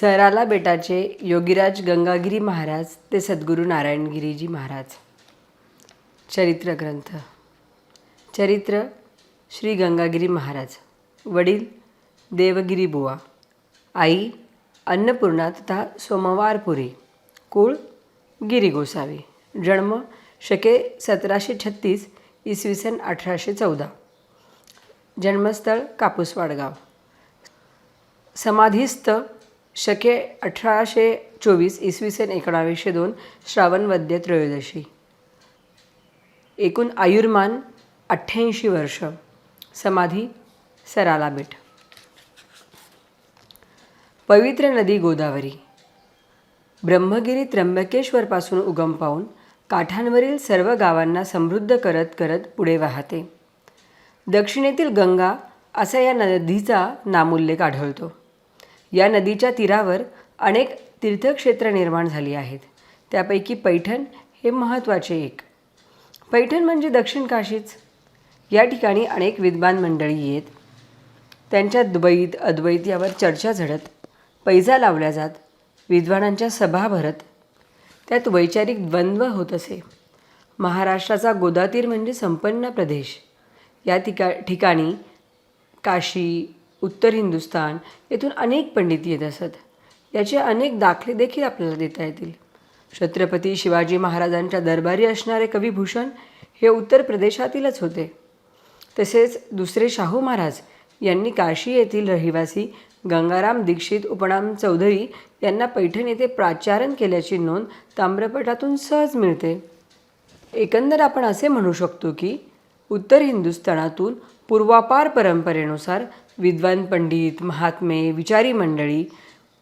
सराला बेटाचे योगीराज गंगागिरी महाराज ते सद्गुरू नारायणगिरीजी महाराज. चरित्र ग्रंथ. चरित्र श्री गंगागिरी महाराज. वडील देवगिरी बुवा. आई अन्नपूर्णा तथा सोमवारपुरी कुळ गिरी गोसावी. जन्म शके सतराशे छत्तीस इसवी सन अठराशे चौदा. जन्मस्थळ कापूसवाडगाव. समाधीस्थ शके अठराशे चोवीस इसवी सन एकोणावीसशे दोन श्रावण वद्य त्रयोदशी. एकूण आयुर्मान अठ्ठ्याऐंशी वर्ष. समाधी सराला बेट पवित्र नदी गोदावरी. ब्रह्मगिरी त्र्यंबकेश्वरपासून उगम पावून काठांवरील सर्व गावांना समृद्ध करत करत पुढे वाहते. दक्षिणेतील गंगा असा या नदीचा नामोल्लेख आढळतो. या नदीच्या तीरावर अनेक तीर्थक्षेत्र निर्माण झाली आहेत. त्यापैकी पैठण हे महत्त्वाचे एक. पैठण म्हणजे दक्षिण काशीच. या ठिकाणी अनेक विद्वान मंडळी येत त्यांच्या द्वैत अद्वैत यावर चर्चा झडत पैजा लावल्या जात विद्वानांच्या सभा भरत त्यात वैचारिक द्वंद्व होत असे. महाराष्ट्राचा गोदातीर म्हणजे संपन्न प्रदेश. या ठिका ठिकाणी काशी उत्तर हिंदुस्थान येथून अनेक पंडित येत असत. याचे अनेक दाखले देखील आपल्याला देता येतील. छत्रपती शिवाजी महाराजांच्या दरबारी असणारे कविभूषण हे उत्तर प्रदेशातीलच होते. तसेच दुसरे शाहू महाराज यांनी काशी येथील रहिवासी गंगाराम दीक्षित उपनाम चौधरी यांना पैठण येथे प्राचारण केल्याची नोंद ताम्रपटातून सहज मिळते. एकंदर आपण असे म्हणू शकतो की उत्तर हिंदुस्थानातून पूर्वापार परंपरेनुसार विद्वान पंडित महात्मे विचारी मंडळी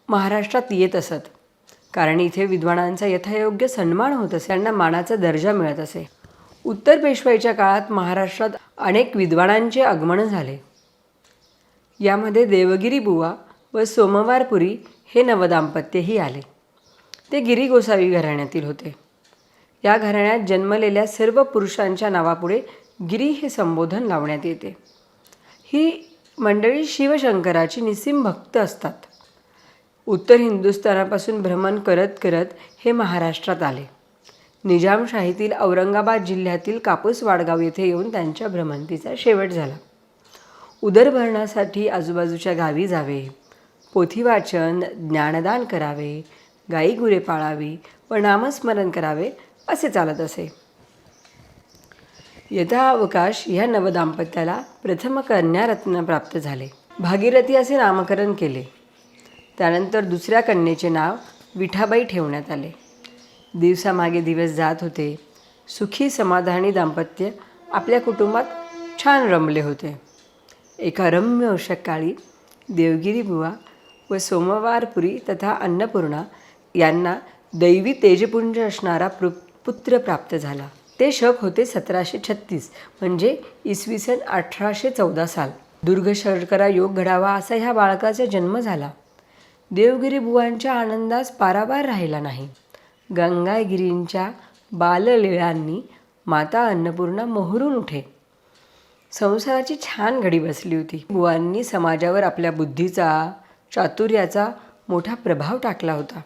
महाराष्ट्रात येत असत. कारण इथे विद्वानांचा यथायोग्य सन्मान होत असे त्यांना मानाचा दर्जा मिळत असे. उत्तर पेशवाईच्या काळात महाराष्ट्रात अनेक विद्वानांचे आगमन झाले. यामध्ये देवगिरी बुवा व सोमवारपुरी हे नवदाम्पत्यही आले. ते गिरी गोसावी घराण्यातील होते. या घराण्यात जन्मलेल्या सर्व पुरुषांच्या नावापुढे गिरी हे संबोधन लावण्यात येते. ही मंडळी शिवशंकराची निस्सीम भक्त असतात. उत्तर हिंदुस्थानापासून भ्रमण करत करत हे महाराष्ट्रात आले. निजामशाहीतील औरंगाबाद जिल्ह्यातील कापूस वाडगाव येथे येऊन त्यांच्या भ्रमंतीचा शेवट झाला. उदरभरणासाठी आजूबाजूच्या गावी जावे पोथी वाचन ज्ञानदान करावे गाई गुरे पाळावी व नामस्मरण करावे असे चालत असे. यथावकाश ह्या नवदाम्पत्याला प्रथम कन्यारत्न प्राप्त झाले. भागीरथी असे नामकरण केले. त्यानंतर दुसऱ्या कन्येचे नाव विठाबाई ठेवण्यात आले. दिवसामागे दिवस जात होते. सुखी समाधानी दाम्पत्य आपल्या कुटुंबात छान रमले होते. एका रम्य अशकाळी देवगिरी बुवा व सोमवारपुरी तथा अन्नपूर्णा यांना दैवी तेजपुंज असणारा पुत्र प्राप्त झाला. ते शक होते सतराशे छत्तीस म्हणजे इसवी सन अठराशे चौदा साल. दुर्ग शर्करा योग घडावा असा ह्या बाळकाचा जन्म झाला. देवगिरी बुवांच्या आनंदास पारावार राहिला नाही. गंगागिरींच्या बाललीळांनी माता अन्नपूर्णा मोहरून उठे. संसाराची छान घडी बसली होती. बुवांनी समाजावर आपल्या बुद्धीचा चातुर्याचा मोठा प्रभाव टाकला होता.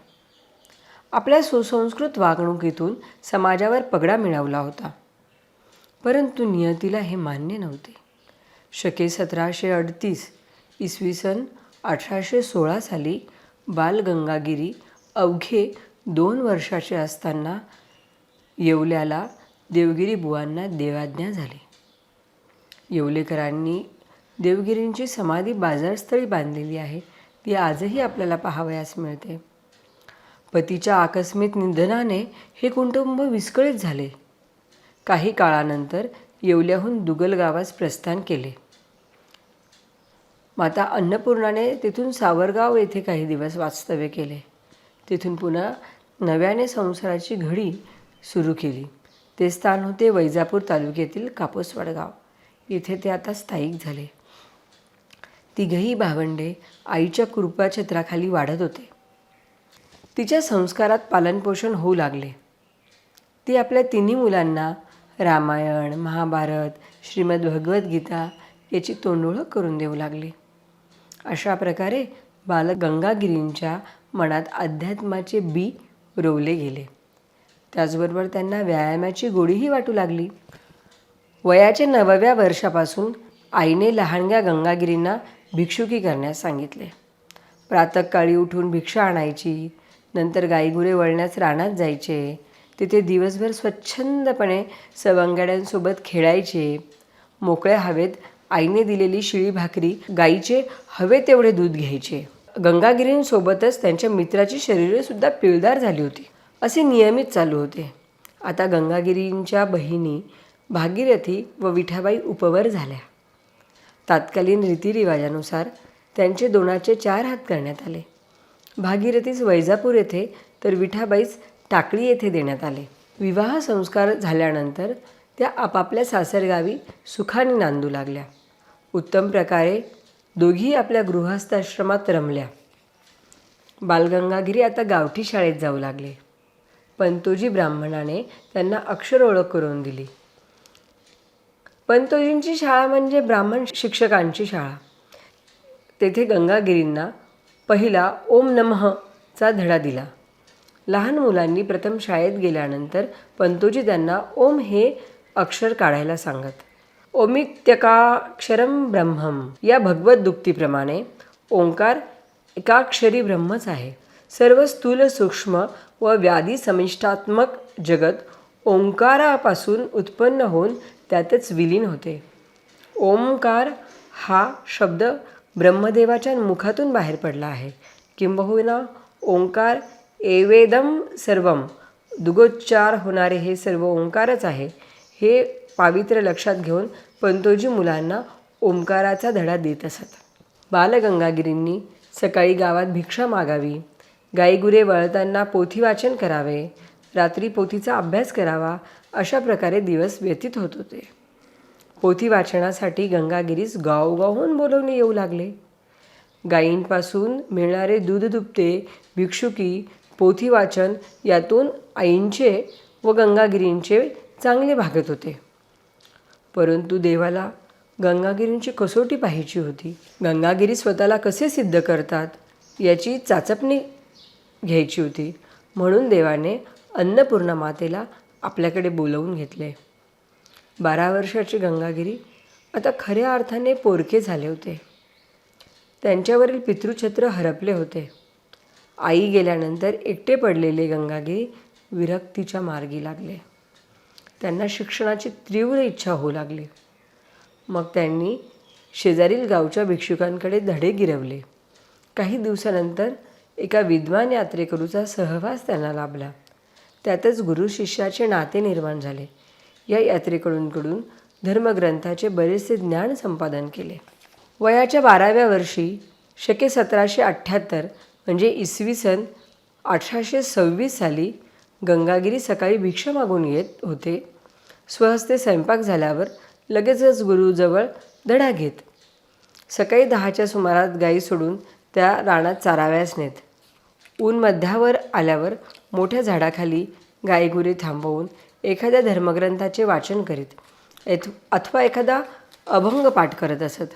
आपल्या सुसंस्कृत वागणुकीतून समाजावर पगडा मिळवला होता. परंतु नियतीला हे मान्य नव्हते. शके सतराशे अडतीस इसवी सन अठराशे सोळा साली बालगंगागिरी अवघे दोन वर्षाचे असताना येवल्याला देवगिरी बुवांना देवाज्ञा झाली. येवलेकरांनी देवगिरींची समाधी बाजारस्थळी बांधलेली आहे. ती आजही आपल्याला पाहावयास मिळते. पतीच्या आकस्मिक निधनाने हे कुटुंब विस्कळीत झाले. काही काळानंतर येवल्याहून दुगल गावास प्रस्थान केले. माता अन्नपूर्णाने तिथून सावरगाव येथे काही दिवस वास्तव्य केले. तिथून पुन्हा नव्याने संसाराची घडी सुरू केली. ते स्थान होते वैजापूर तालुक्यातील कापूसवाडगाव इथे ते आता स्थायिक झाले. तिघही भावंडे आईच्या कृपाछत्राखाली वाढत होते. तिच्या संस्कारात पालनपोषण होऊ लागले. ती आपल्या तिन्ही मुलांना रामायण महाभारत श्रीमद भगवद्गीता याची तोंडोळख करून देऊ लागली. अशा प्रकारे बालक गंगागिरींच्या मनात अध्यात्माचे बी रोवले गेले. त्याचबरोबर त्यांना व्यायामाची गोडीही वाटू लागली. वयाच्या नवव्या वर्षापासून आईने लहानग्या गंगागिरींना भिक्षुकी करण्यास सांगितले. प्रातःकाळी उठून भिक्षा आणायची नंतर गाईगुरे वळण्यास रानात जायचे. तिथे दिवसभर स्वच्छंदपणे सवंगड्यांसोबत खेळायचे. मोकळ्या हवेत आईने दिलेली शिळी भाकरी गाईचे हवे तेवढे दूध घ्यायचे. गंगागिरींसोबतच त्यांच्या मित्राची शरीरंसुद्धा पिळदार झाली होती. असे नियमित चालू होते. आता गंगागिरींच्या बहिणी भागीरथी व विठाबाई उपवर झाल्या. तात्कालीन रीतिरिवाजानुसार त्यांचे दोनाचे चार हात करण्यात आले. भागीरथीस वैजापूर येथे तर विठाबाईस टाकळी येथे देण्यात आले. विवाह संस्कार झाल्यानंतर त्या आपापल्या सासरगावी सुखाने नांदू लागल्या. उत्तम प्रकारे दोघी आपल्या गृहस्थाश्रमात रमल्या. बालगंगागिरी आता गावठी शाळेत जाऊ लागले. पंतोजी ब्राह्मणाने त्यांना अक्षर ओळख करून दिली. पंतोजींची शाळा म्हणजे ब्राह्मण शिक्षकांची शाळा. तेथे गंगागिरींना पहिला ओम नमः चा धडा दिला. लहान मुलांनी प्रथम शाळेत गेल्यानंतर पंतोजी त्यांना ओम हे अक्षर काढायला सांगत. ओमित्यकाक्षरम ब्रह्मम या भगवत दुक्तीप्रमाणे ओंकार एकाक्षरी ब्रह्मच आहे. सर्व स्थूल सूक्ष्म व व्याधी समिष्टात्मक जगत ओंकारापासून उत्पन्न होऊन त्यातच विलीन होते. ओंकार हा शब्द ब्रह्मदेवाच्या मुखातून बाहेर पडला आहे. किंबहुना ओंकार एवेदम सर्वम. दुगोच्चार होणारे हे सर्व ओंकारच आहे. हे पावित्र्य लक्षात घेऊन पंतोजी मुलांना ओंकाराचा धडा देत असत. बालगंगागिरींनी सकाळी गावात भिक्षा मागावी. गाईगुरे वळताना पोथी वाचन करावे. रात्री पोथीचा अभ्यास करावा. अशा प्रकारे दिवस व्यतीत होत होते. पोथी वाचनासाठी गंगागिरीस गावगावहून बोलवणे येऊ लागले. गायींपासून मिळणारे दूध दुभते भिक्षुकी पोथी वाचन यातून आईंचे व गंगागिरींचे चांगले भागत होते. परंतु देवाला गंगागिरींची कसोटी पाहायची होती. गंगागिरी स्वतःला कसे सिद्ध करतात याची चाचपणी घ्यायची होती. म्हणून देवाने अन्नपूर्णा मातेला आपल्याकडे बोलवून घेतले. बारा वर्षाची गंगागिरी आता खऱ्या अर्थाने पोरके झाले होते. त्यांच्यावरील पितृछत्र हरपले होते. आई गेल्यानंतर एकटे पडलेले गंगागिरी विरक्तीच्या मार्गी लागले. त्यांना शिक्षणाची तीव्र इच्छा होऊ लागली. मग त्यांनी शेजारील गावच्या भिक्षुकांकडे धडे गिरवले. काही दिवसानंतर एका विद्वान यात्रेकरूचा सहवास त्यांना लाभला. त्यातच गुरु शिष्याचे नाते निर्माण झाले. या यात्रेकडूनकडून धर्मग्रंथाचे बरेचसे ज्ञान संपादन केले. वयाच्या बाराव्या वर्षी शके सतराशे अठ्ठ्याहत्तर म्हणजे इसवी सन अठराशे सव्वीस साली गंगागिरी सकाळी भिक्षा मागून येत होते. स्वहस्ते स्वयंपाक झाल्यावर लगेचच गुरुजवळ धडा घेत. सकाळी दहाच्या सुमारात गाई सोडून त्या रानात चाराव्यास नेत ऊन मध्यावर आल्यावर मोठ्या झाडाखाली गायगुरे थांबवून एखाद्या धर्मग्रंथाचे वाचन करीत अथवा एखादा अभंग पाठ करत असत.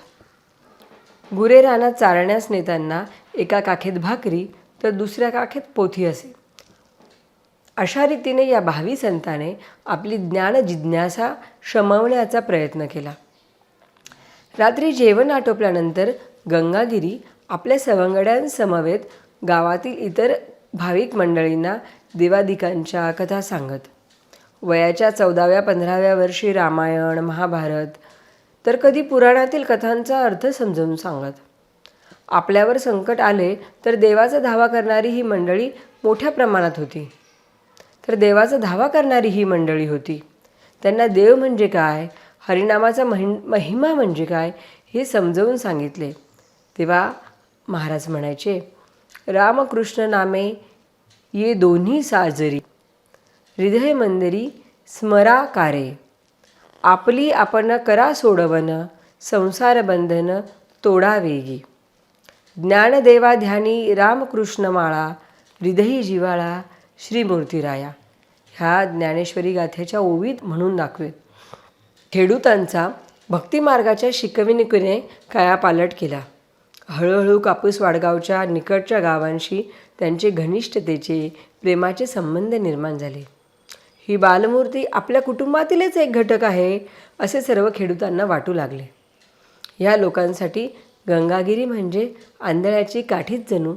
गुरे रानात चारण्यास नेताना एका काखेत भाकरी तर दुसऱ्या काखेत पोथी असे. अशा रीतीने या भावी संताने आपली ज्ञान जिज्ञासा शमवण्याचा प्रयत्न केला. रात्री जेवण आटोपल्यानंतर गंगागिरी आपल्या सवंगड्यांसमवेत गावातील इतर भाविक मंडळींना देवादिकांच्या कथा सांगत. वयाच्या चौदाव्या पंधराव्या वर्षी रामायण महाभारत तर कधी पुराणातील कथांचा अर्थ समजावून सांगत. आपल्यावर संकट आले तर देवाचा धावा करणारी ही मंडळी मोठ्या प्रमाणात होती. तर देवाचा धावा करणारी ही मंडळी होती. त्यांना देव म्हणजे काय हरिनामाचा महिन महिमा म्हणजे काय हे समजवून सांगितले. तेव्हा महाराज म्हणायचे रामकृष्ण नामे ये दोन्ही साजरी. हृदय मंदिरी स्मराकारे। आपली आपण करा सोडवन संसार बंधन तोडा वेगी। ज्ञानदेवा ध्यानी रामकृष्ण माळा हृदयी जिवाळा श्रीमूर्तीराया। ह्या ज्ञानेश्वरी गाथेच्या ओवीत म्हणून दाखवेत खेडूतांचा भक्तिमार्गाच्या शिकवणुकीने कायापालट केला। हळूहळू कापूस वाडगावच्या निकटच्या गावांशी त्यांचे घनिष्ठतेचे प्रेमाचे संबंध निर्माण झाले। ही बालमूर्ती आपल्या कुटुंबातीलच एक घटक आहे असे सर्व खेडूतांना वाटू लागले. या लोकांसाठी गंगागिरी म्हणजे आंधळ्याची काठीच जणू.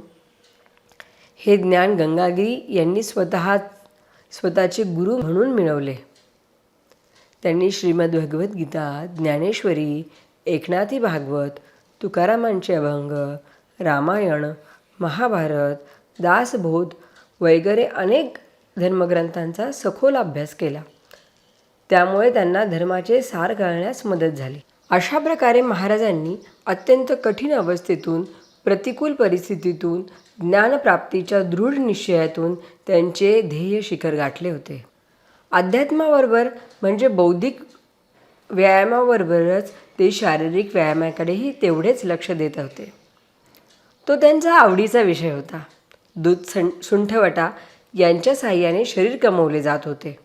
हे ज्ञान गंगागिरी यांनी स्वतः स्वतःचे गुरु म्हणून मिळवले. त्यांनी श्रीमद भगवद्गीता ज्ञानेश्वरी एकनाथी भागवत तुकारामांचे अभंग रामायण महाभारत दासबोध वगैरे अनेक धर्मग्रंथांचा सखोल अभ्यास केला. त्यामुळे त्यांना धर्माचे सार कळण्यास मदत झाली. अशा प्रकारे महाराजांनी अत्यंत कठीण अवस्थेतून प्रतिकूल परिस्थितीतून ज्ञानप्राप्तीच्या दृढ निश्चयातून त्यांचे ध्येय शिखर गाठले होते. अध्यात्माबरोबर म्हणजे बौद्धिक व्यायामाबरोबरच ते शारीरिक व्यायामाकडेही तेवढेच लक्ष देत होते. तो त्यांचा आवडीचा विषय होता. दूध सं सुंठवटा यांच्या साह्याने शरीर कमवले जात होते.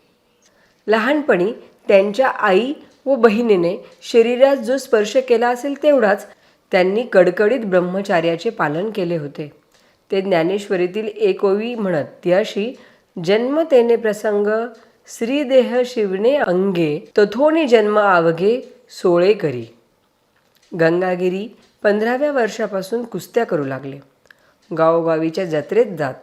लहानपणी त्यांच्या आई व बहिणीने शरीरात जो स्पर्श केला असेल तेवढाच त्यांनी कडकडीत ब्रह्मचार्याचे पालन केले होते. ते ज्ञानेश्वरीतील एकोवी म्हणत ती अशी प्रसंग श्रीदेह शिवणे अंगे तथोनी जन्म आवघे सोळे करी. गंगागिरी पंधराव्या वर्षापासून कुस्त्या करू लागले. गावोगावीच्या जत्रेत जात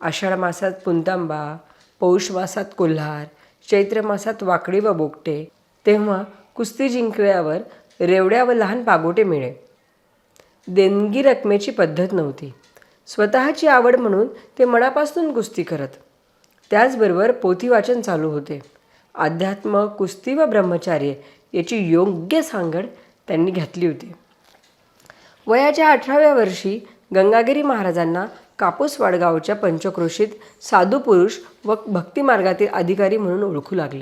आषाढ मासात पुंतांबा पौष मासात कोल्हार चैत्र मासात वाकडी व बोगटे तेव्हा कुस्ती जिंकल्यावर रेवड्या व लहान पागोटे मिळे. देणगी रकमेची पद्धत नव्हती. स्वतःची आवड म्हणून ते मनापासून कुस्ती करत. त्याचबरोबर पोथीवाचन चालू होते. अध्यात्म कुस्ती व ब्रह्मचार्य याची योग्य सांगड त्यांनी घातली होती. वयाच्या अठराव्या वर्षी गंगागिरी महाराजांना कापूस वाडगावच्या पंचक्रोशीत साधू पुरुष व भक्तिमार्गातील अधिकारी म्हणून ओळखू लागले.